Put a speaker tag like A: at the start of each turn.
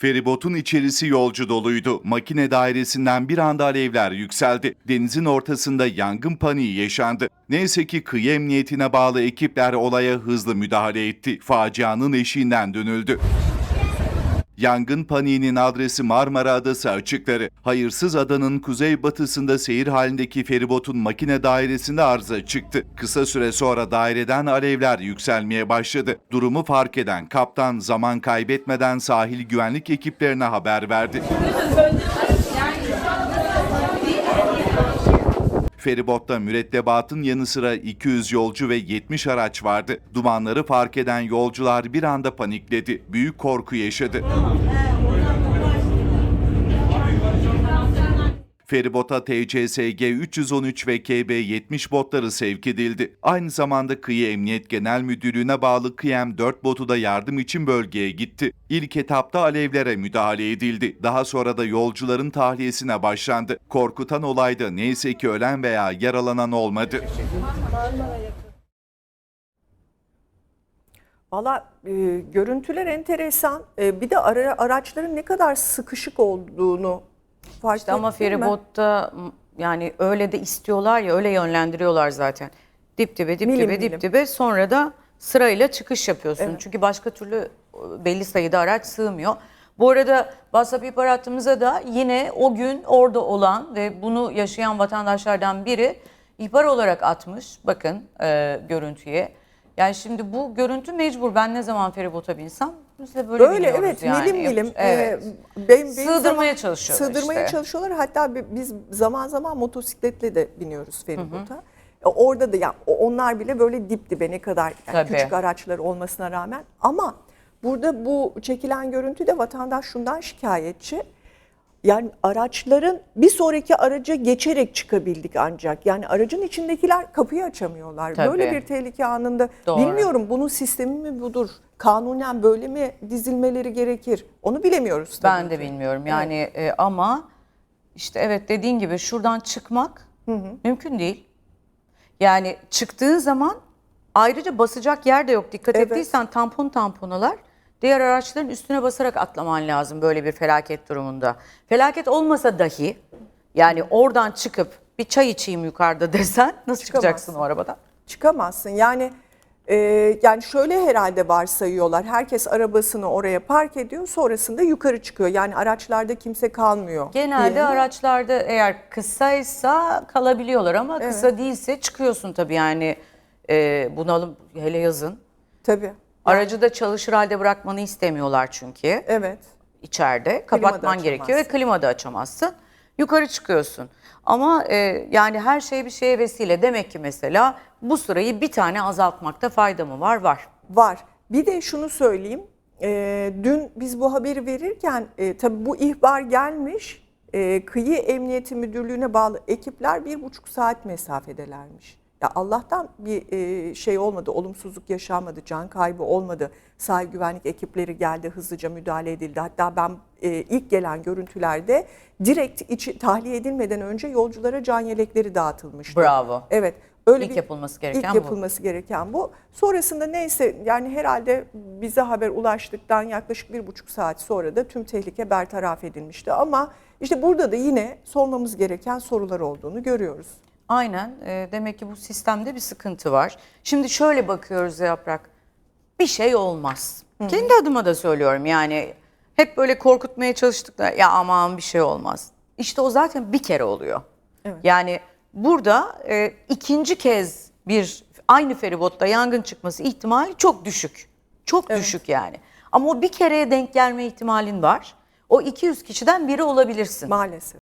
A: Feribotun içerisi yolcu doluydu. Makine dairesinden bir anda alevler yükseldi. Denizin ortasında yangın paniği yaşandı. Neyse ki kıyı emniyetine bağlı ekipler olaya hızlı müdahale etti. Facianın eşiğinden dönüldü. Yangın paniğinin adresi Marmara Adası açıkları. Hayırsız adanın kuzeybatısında seyir halindeki feribotun makine dairesinde arıza çıktı. Kısa süre sonra daireden alevler yükselmeye başladı. Durumu fark eden kaptan zaman kaybetmeden sahil güvenlik ekiplerine haber verdi. Feribotta mürettebatın yanı sıra 200 yolcu ve 70 araç vardı. Dumanları fark eden yolcular bir anda panikledi. Büyük korku yaşadı. Feribota TCSG 313 ve KB 70 botları sevk edildi. Aynı zamanda Kıyı Emniyet Genel Müdürlüğü'ne bağlı Kıyem 4 botu da yardım için bölgeye gitti. İlk etapta alevlere müdahale edildi. Daha sonra da yolcuların tahliyesine başlandı. Korkutan olayda neyse ki ölen veya yaralanan olmadı.
B: Valla e, görüntüler enteresan. E, bir de ara, araçların ne kadar sıkışık olduğunu fark
C: İşte ama feribotta yani öyle de istiyorlar ya öyle yönlendiriyorlar zaten. Dip dibe dip
B: Milim
C: dibe
B: milim.
C: dip dibe sonra da sırayla çıkış yapıyorsun.
B: Evet.
C: Çünkü başka türlü e, belli sayıda araç sığmıyor. Bu arada WhatsApp ihbar hattımıza da yine o gün orada olan ve bunu yaşayan vatandaşlardan biri ihbar olarak atmış. Bakın e, görüntüye. Yani şimdi bu görüntü mecbur. Ben ne zaman feribota binsem biz de böyle,
B: Böyle
C: biniyoruz
B: evet
C: yani.
B: milim milim.
C: Evet.
B: e, benim- benim
C: Sığdırmaya çalışıyorlar
B: Sığdırmaya
C: işte.
B: çalışıyorlar. Hatta bi- biz zaman zaman motosikletle de biniyoruz feribota. E, Orada da ya o- onlar bile böyle dip dibe ne kadar yani
C: Tabii.
B: küçük araçlar olmasına rağmen ama burada bu çekilen görüntüde vatandaş şundan şikayetçi. Yani araçların bir sonraki araca geçerek çıkabildik ancak. Yani aracın içindekiler kapıyı açamıyorlar.
C: Tabii.
B: Böyle bir tehlike anında
C: Doğru.
B: bilmiyorum bunun sistemi mi budur? Kanunen böyle mi dizilmeleri gerekir? Onu bilemiyoruz tabii
C: Ben de bilmiyorum yani e, ama işte evet dediğin gibi şuradan çıkmak mümkün değil. Yani çıktığın zaman ayrıca basacak yer de yok. Dikkat
B: Evet.
C: ettiysen tampon tamponalar diğer araçların üstüne basarak atlaman lazım böyle bir felaket durumunda. Felaket olmasa dahi yani oradan çıkıp bir çay içeyim yukarıda desen nasıl çıkacaksın o arabadan?
B: Çıkamazsın. Yani e, yani şöyle herhalde varsayıyorlar. Herkes arabasını oraya park ediyor. Sonrasında yukarı çıkıyor. Yani araçlarda kimse kalmıyor.
C: Genelde
B: diye.
C: araçlarda eğer kısaysa kalabiliyorlar ama kısa değilse çıkıyorsun tabii yani e, bunalım hele yazın.
B: Tabii.
C: Aracı da çalışır halde bırakmanı istemiyorlar çünkü
B: Evet.
C: içeride. Kapatman gerekiyor ve klima da açamazsın. Yukarı çıkıyorsun. Ama e, yani her şey bir şeye vesile. Demek ki mesela bu sırayı bir tane azaltmakta fayda mı var? Var.
B: Var. Bir de şunu söyleyeyim. Ee, dün biz bu haberi verirken e, tabii bu ihbar gelmiş. E, Kıyı Emniyeti Müdürlüğü'ne bağlı ekipler bir buçuk saat mesafedelermiş. Ya Allah'tan bir e, şey olmadı, olumsuzluk yaşanmadı, can kaybı olmadı. Sahil güvenlik ekipleri geldi, hızlıca müdahale edildi. Hatta ben e, ilk gelen görüntülerde direkt içi, tahliye edilmeden önce yolculara can yelekleri dağıtılmıştı.
C: Bravo.
B: Evet. Öyle
C: İlk
B: bir-
C: yapılması gereken
B: ilk
C: bu.
B: yapılması gereken bu. Sonrasında neyse yani herhalde bize haber ulaştıktan yaklaşık bir buçuk saat sonra da tüm tehlike bertaraf edilmişti. Ama işte burada da yine sormamız gereken sorular olduğunu görüyoruz.
C: Aynen. E, demek ki bu sistemde bir sıkıntı var. Şimdi şöyle bakıyoruz Yaprak. Bir şey olmaz. Kendi adıma da söylüyorum yani. Hep böyle korkutmaya çalıştık da ya aman bir şey olmaz. İşte o zaten bir kere oluyor.
B: Evet.
C: Yani burada e, ikinci kez bir aynı feribotta yangın çıkması ihtimali çok düşük. Çok düşük yani. Ama o bir kereye denk gelme ihtimalin var. O 200 kişiden biri olabilirsin.
B: Maalesef.